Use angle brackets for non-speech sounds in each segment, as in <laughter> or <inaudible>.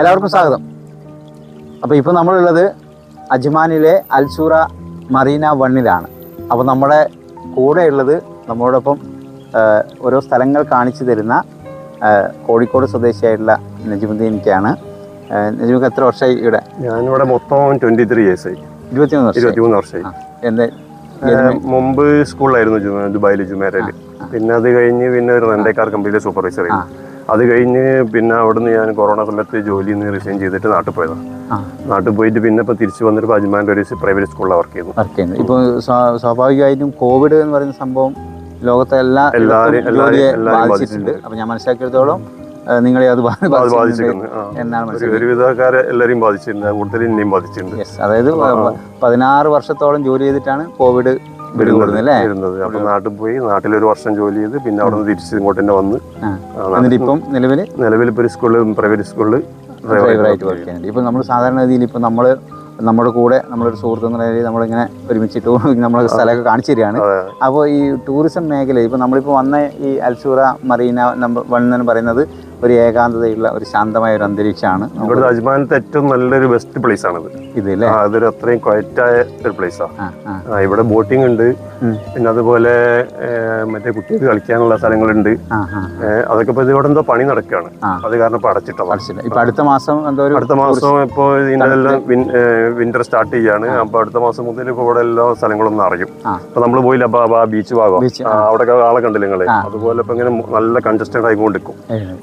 എല്ലാവർക്കും സ്വാഗതം. അപ്പോൾ ഇപ്പോൾ നമ്മളുള്ളത് അജ്മാനിലെ അൽസൂറ മറീന വണ്ണിലാണ്. അപ്പോൾ നമ്മുടെ കൂടെയുള്ളത് നമ്മളോടൊപ്പം ഓരോ സ്ഥലങ്ങൾ കാണിച്ചു തരുന്ന കോഴിക്കോട് സ്വദേശിയായിട്ടുള്ള നജിമുദ്ദീനിക്കാണ് നജിമുക്ക് എത്ര വർഷമായി ഇവിടെ? ഞാനിവിടെ മൊത്തം ട്വന്റി ത്രീ ഇയേഴ്സായി ഇരുപത്തിമൂന്ന് വർഷം ഇരുപത്തിമൂന്ന് വർഷമായി. എന്താ മുമ്പ് സ്കൂളിലായിരുന്നു ദുബായിൽ ജുമേരയിൽ പിന്നെ അത് കഴിഞ്ഞ് പിന്നെ ഒരു റെൻഡേ കാർ കമ്പനിയിലെ സൂപ്പർവൈസർ ആയിരുന്നു. അത് കഴിഞ്ഞ് പിന്നെ അവിടുന്ന് ഞാൻ കൊറോണ സമയത്ത് ജോലിയിൽ നിന്ന് റിസൈൻ ചെയ്തിട്ട് നാട്ടിൽ പോയതാണ് നാട്ടിൽ പോയിട്ട് പിന്നെ ഇപ്പൊ തിരിച്ചു വന്നിട്ട് അജ്മാന്റെ ഒരു പ്രൈവറ്റ് സ്കൂളിലാണ് വർക്ക് ചെയ്യുന്നു. വർക്ക് ചെയ്യുന്നത് ഇപ്പോൾ സ്വാഭാവികമായിട്ടും കോവിഡ് എന്ന് പറയുന്ന സംഭവം ലോകത്തെ എല്ലാ എല്ലാവരെയും- എല്ലാവരും എല്ലാവരെയും- ബാധിച്ചിട്ടുണ്ട്. അപ്പോൾ ഞാൻ മനസ്സിലാക്കിയെടുത്തോളം നിങ്ങളെ അത് ബാധിച്ചിട്ടുണ്ട് ഒരുവിധക്കാരെ എല്ലാവരെയും ബാധിച്ചിട്ടുണ്ട്. കൂടുതൽ ഇനിയും ബാധിച്ചിട്ടുണ്ട്. അതായത് പതിനാറ് വർഷത്തോളം ജോലി ചെയ്തിട്ടാണ് കോവിഡ് അല്ലേ? അപ്പൊ നാട്ടിൽ പോയി നാട്ടിൽ ഒരു വർഷം ജോലി ചെയ്ത് പിന്നെ അവിടെ നിന്ന് തിരിച്ച് ഇങ്ങോട്ട് തന്നെ വന്ന് ഇപ്പം നിലവിൽ നിലവിൽ ഇപ്പൊ ഒരു സ്കൂളിൽ പ്രൈവറ്റ് സ്കൂളിൽ ഡ്രൈവറായിട്ട് വർക്ക് ചെയ്യുന്നുണ്ട്. ഇപ്പം നമ്മൾ സാധാരണ രീതിയിൽ ഇപ്പം നമ്മൾ നമ്മുടെ കൂടെ നമ്മളൊരു സുഹൃത്ത് എന്ന നിലയിൽ നമ്മളിങ്ങനെ ഒരുമിച്ചിട്ട് നമ്മളെ സ്ഥലമൊക്കെ കാണിച്ചു തരികയാണ് അപ്പോൾ ഈ ടൂറിസം മേഖല ഇപ്പോൾ നമ്മളിപ്പോൾ വന്ന ഈ അൽസൂറ മറീന നമ്പർ വൺ എന്ന് പറയുന്നത് ഒരു ഏകാന്തതയുള്ള ഒരു ശാന്തമായ ഒരു അന്തരീക്ഷമാണ്. ഇവിടുത്തെ അജ്മാനത്തെ ഏറ്റവും നല്ലൊരു ബെസ്റ്റ് പ്ലേസ് ആണ് ഇത് അതൊരു അത്രയും ക്വയറ്റായ ഒരു പ്ലേസാണ് ഇവിടെ ബോട്ടിംഗ് ഉണ്ട്. പിന്നെ അതുപോലെ മറ്റേ കുട്ടികൾക്ക് കളിക്കാനുള്ള സ്ഥലങ്ങളുണ്ട്. അതൊക്കെ ഇപ്പൊ ഇവിടെ എന്തോ പണി നടക്കുകയാണ്. അത് കാരണം ഇപ്പൊ അടച്ചിട്ടതാണ് ഇപ്പൊ അടുത്ത മാസം എന്തോ അടുത്ത മാസം ഇപ്പോ ഇതിനെല്ലാം വിന്റർ സ്റ്റാർട്ട് ചെയ്യാണ്. അപ്പൊ അടുത്ത മാസം മുതൽ ഇപ്പൊ ഇവിടെ എല്ലാ സ്ഥലങ്ങളും ഒന്ന് അറിയും. അപ്പൊ നമ്മൾ പോയില്ല ബീച്ച് ഭാഗം. അവിടെ ആളെ കണ്ടില്ല നിങ്ങൾ? അതുപോലെ ഇപ്പൊ ഇങ്ങനെ നല്ല കൺജസ്റ്റഡ് ആയിക്കൊണ്ടിരിക്കും.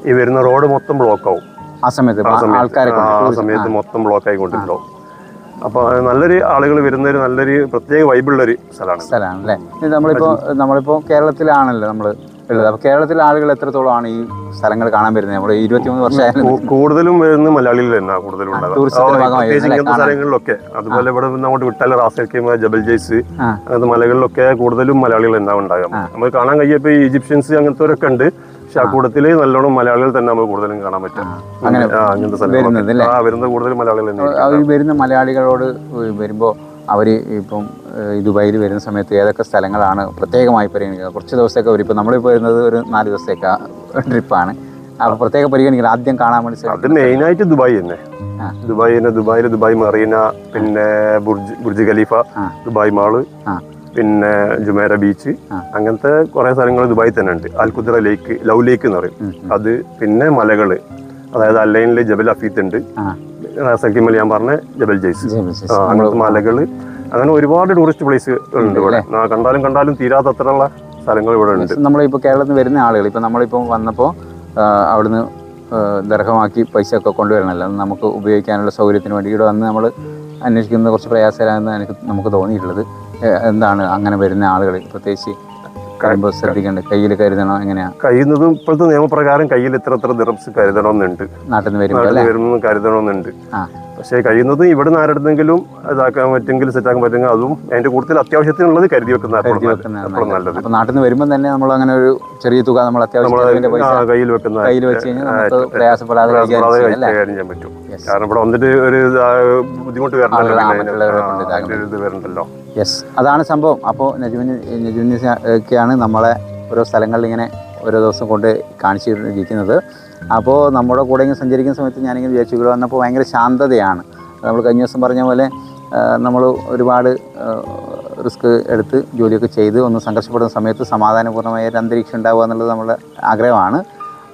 ഈ വരുന്ന റോഡ് മൊത്തം ബ്ലോക്ക് ആവും ആ സമയത്ത്. ആൾക്കാരെ ആ, സമയത്ത് മൊത്തം ബ്ലോക്ക് ആയിക്കൊണ്ടിരിക്കും അപ്പൊ നല്ലൊരു ആളുകൾ വരുന്ന ഒരു നല്ലൊരു പ്രത്യേക വൈബിളുള്ള ഒരു സ്ഥലമാണ്. സ്ഥലമാണ് അല്ലേ നമ്മളിപ്പോ നമ്മളിപ്പോ കേരളത്തിലാണല്ലോ നമ്മൾ ഉള്ളത്. അപ്പോൾ കേരളത്തിലെ ആളുകൾ എത്രത്തോളമാണ് ഈ സ്ഥലങ്ങൾ കാണാൻ വരുന്നത്? നമ്മുടെ ഇരുപത്തിമൂന്ന് വർഷം കൂടുതലും വരുന്ന മലയാളികൾ തന്നെ കൂടുതലും? ഇങ്ങനത്തെ സ്ഥലങ്ങളിലൊക്കെ. അതുപോലെ ഇവിടെ അങ്ങോട്ട് വിട്ടാൽ റാസൽക്കേമ ജബൽ ജയ്സ് അത് അങ്ങനത്തെ മലകളിലൊക്കെ കൂടുതലും മലയാളികൾ തന്നെ ഉണ്ടാകാം നമുക്ക് കാണാൻ കഴിയപ്പോ ഈ ഈജിപ്ഷ്യൻസ് അങ്ങനത്തെ ഉണ്ട്. പക്ഷെ ആ നല്ലോണം മലയാളികൾ തന്നെ നമ്മൾ കൂടുതലും കാണാൻ പറ്റും. അങ്ങനത്തെ സ്ഥലങ്ങൾ വരുന്ന കൂടുതലും മലയാളികൾ വരുന്ന മലയാളികളോട് വരുമ്പോ അവർ ഇപ്പം ദുബായിൽ വരുന്ന സമയത്ത് ഏതൊക്കെ സ്ഥലങ്ങളാണ് പ്രത്യേകമായി പരിഗണിക്കുക കുറച്ച് ദിവസത്തേക്ക് വരും ഇപ്പം നമ്മളിപ്പോൾ വരുന്നത് ഒരു നാല് ദിവസത്തേക്ക് ട്രിപ്പാണ്. അപ്പോൾ പ്രത്യേകം പരിഗണിക്കണം. ആദ്യം കാണാൻ വേണ്ടി. അത് മെയിനായിട്ട് ദുബായ് തന്നെ. ദുബായ് തന്നെ. ദുബായിൽ ദുബായ് മറീന പിന്നെ Burj Burj Khalifa. Dubai mall പിന്നെ ജുമേര ബീച്ച്. അങ്ങനത്തെ കുറേ സ്ഥലങ്ങൾ ദുബായ് തന്നെ ഉണ്ട്. അൽകുദ്ര ലേക്ക് ലവ് ലേക്ക് എന്ന് പറയും. അത് പിന്നെ മലകൾ അതായത് അല്ലൈനിൽ ജബൽ അഫീത്ത് ഉണ്ട്. സക്കിമൽ ഞാൻ പറഞ്ഞ ജബൽ ജയ്സ്. അങ്ങനത്തെ മലകൾ. അങ്ങനെ ഒരുപാട് ടൂറിസ്റ്റ് പ്ലേസ് ഉണ്ട് ഇവിടെ. കണ്ടാലും കണ്ടാലും തീരാത്തത്രയുള്ള സ്ഥലങ്ങൾ ഇവിടെ ഉണ്ട്. നമ്മളിപ്പോൾ കേരളത്തിൽ നിന്ന് വരുന്ന ആളുകൾ ഇപ്പം നമ്മളിപ്പോൾ വന്നപ്പോൾ അവിടുന്ന് ദർഹമാക്കി പൈസ ഒക്കെ കൊണ്ടുവരണമല്ലോ നമുക്ക് ഉപയോഗിക്കാനുള്ള സൗകര്യത്തിന് വേണ്ടി ഇവിടെ വന്ന് നമ്മൾ അന്വേഷിക്കുന്നത് കുറച്ച് പ്രയാസകരമെന്ന് എനിക്ക് നമുക്ക് തോന്നിയിട്ടുള്ളത്. എന്താണ് അങ്ങനെ വരുന്ന ആളുകൾ? പ്രത്യേകിച്ച് കഴിയുമ്പോൾ കയ്യിൽ കരുതണോ എങ്ങനെയാണ് കഴിയുന്നതും ഇപ്പോഴത്തെ നിയമപ്രകാരം കയ്യിൽ ഇത്ര ഇത്ര ദിറംസ് കരുതണമെന്നുണ്ട്. നാട്ടിൽ നിന്ന് വരുമ്പോൾ കരുതണമെന്നുണ്ട്. ആ. പക്ഷേ കഴിയുന്നത് ഇവിടെ നിന്ന് ആരെടുത്തെങ്കിലും ഇതാക്കാൻ പറ്റുമെങ്കിൽ സെറ്റാക്കാൻ പറ്റുമെങ്കിൽ അതും അതിന്റെ കൂടുതൽ അത്യാവശ്യത്തിനുള്ളത് കരുതി വെക്കുന്ന കരുതി നല്ലത്. നാട്ടിൽ നിന്ന് വരുമ്പോൾ തന്നെ നമ്മൾ അങ്ങനെ ഒരു ചെറിയ തുക നമ്മൾ അത്യാവശ്യം കയ്യിൽ വെക്കുന്ന കയ്യിൽ വെച്ച് നമുക്ക് പ്രയാസപ്പെടാതെ കൈകാര്യം ചെയ്യാൻ പറ്റും. കാരണം ഇവിടെ വന്നിട്ട് ഒരു ബുദ്ധിമുട്ട് വരണല്ലോ യെസ് അതാണ് സംഭവം. അപ്പോൾ നജുവിന് നജുവിന് ഒക്കെയാണ് നമ്മളെ ഓരോ സ്ഥലങ്ങളിൽ ഇങ്ങനെ ഓരോ ദിവസം കൊണ്ട് കാണിച്ചിരിക്കുന്നത്. അപ്പോൾ നമ്മുടെ കൂടെ ഇങ്ങനെ സഞ്ചരിക്കുന്ന സമയത്ത് ഞാനിങ്ങനെ വിചാരിച്ചു ഇവിടെ വന്നപ്പോൾ ഭയങ്കര ശാന്തതയാണ്. നമ്മൾ കഴിഞ്ഞ ദിവസം പറഞ്ഞ പോലെ നമ്മൾ ഒരുപാട് റിസ്ക് എടുത്ത് ജോലിയൊക്കെ ചെയ്ത് ഒന്ന് സംഘർഷപ്പെടുന്ന സമയത്ത് സമാധാനപൂർണമായ ഒരു അന്തരീക്ഷം ഉണ്ടാവുക എന്നുള്ളത് നമ്മുടെ ആഗ്രഹമാണ്.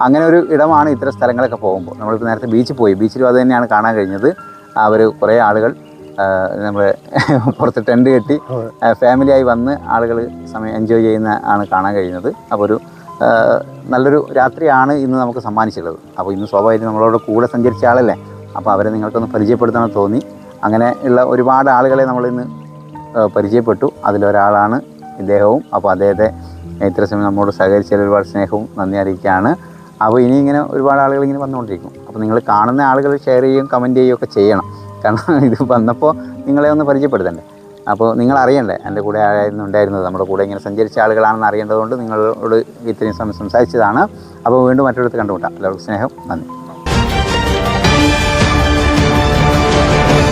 അങ്ങനെ ഒരു ഇടമാണ് ഇത്തരം സ്ഥലങ്ങളൊക്കെ പോകുമ്പോൾ. നമ്മളിപ്പോൾ നേരത്തെ ബീച്ചിൽ പോയി. ബീച്ചിലും അത് തന്നെയാണ് കാണാൻ കഴിഞ്ഞത്. അവർ കുറേ ആളുകൾ നമ്മൾ <laughs> പുറത്ത് ടെന്റ് കെട്ടി ഫാമിലിയായി വന്ന് ആളുകൾ സമയം എൻജോയ് ചെയ്യുന്ന ആണ് കാണാൻ കഴിയുന്നത്. അപ്പോൾ ഒരു നല്ലൊരു രാത്രിയാണ് ഇന്ന് നമുക്ക് സമ്മാനിച്ചിട്ടുള്ളത്. അപ്പോൾ ഇന്ന് സ്വാഭാവികം നമ്മളോട് കൂടെ സഞ്ചരിച്ച ആളല്ലേ? അപ്പോൾ അവരെ നിങ്ങൾക്കൊന്ന് പരിചയപ്പെടുത്തണമെന്ന് തോന്നി. അങ്ങനെ ഉള്ള ഒരുപാട് ആളുകളെ നമ്മളിന്ന് പരിചയപ്പെട്ടു. അതിലൊരാളാണ് ഇദ്ദേഹവും. അപ്പോൾ അദ്ദേഹത്തെ ഇത്ര സമയം നമ്മോട് സഹകരിച്ചതിൽ ഒരുപാട് സ്നേഹവും നന്ദി അറിയിക്കുകയാണ്. അപ്പോൾ ഇനി ഇങ്ങനെ ഒരുപാട് ആളുകൾ ഇങ്ങനെ വന്നുകൊണ്ടിരിക്കും. അപ്പോൾ നിങ്ങൾ കാണുന്ന ആളുകൾ ഷെയർ ചെയ്യുകയും കമന്റ് ചെയ്യുകയും ഒക്കെ ചെയ്യണം. കാരണം ഇത് വന്നപ്പോൾ നിങ്ങളെ ഒന്ന് പരിചയപ്പെടുത്തണ്ടേ? അപ്പോൾ നിങ്ങൾ അറിയണ്ടേ എന്റെ കൂടെ ആയിരുന്നു ഉണ്ടായിരുന്നത് നമ്മുടെ കൂടെ ഇങ്ങനെ സഞ്ചരിച്ച ആളുകളാണെന്ന് അറിയേണ്ടതുകൊണ്ട് നിങ്ങളോട് ഇത്രയും സംസാരിച്ചതാണ്. അപ്പോൾ വീണ്ടും മറ്റൊരിടത്ത് കണ്ടുമുട്ടാം. എല്ലാവർക്കും സ്നേഹം. നന്ദി.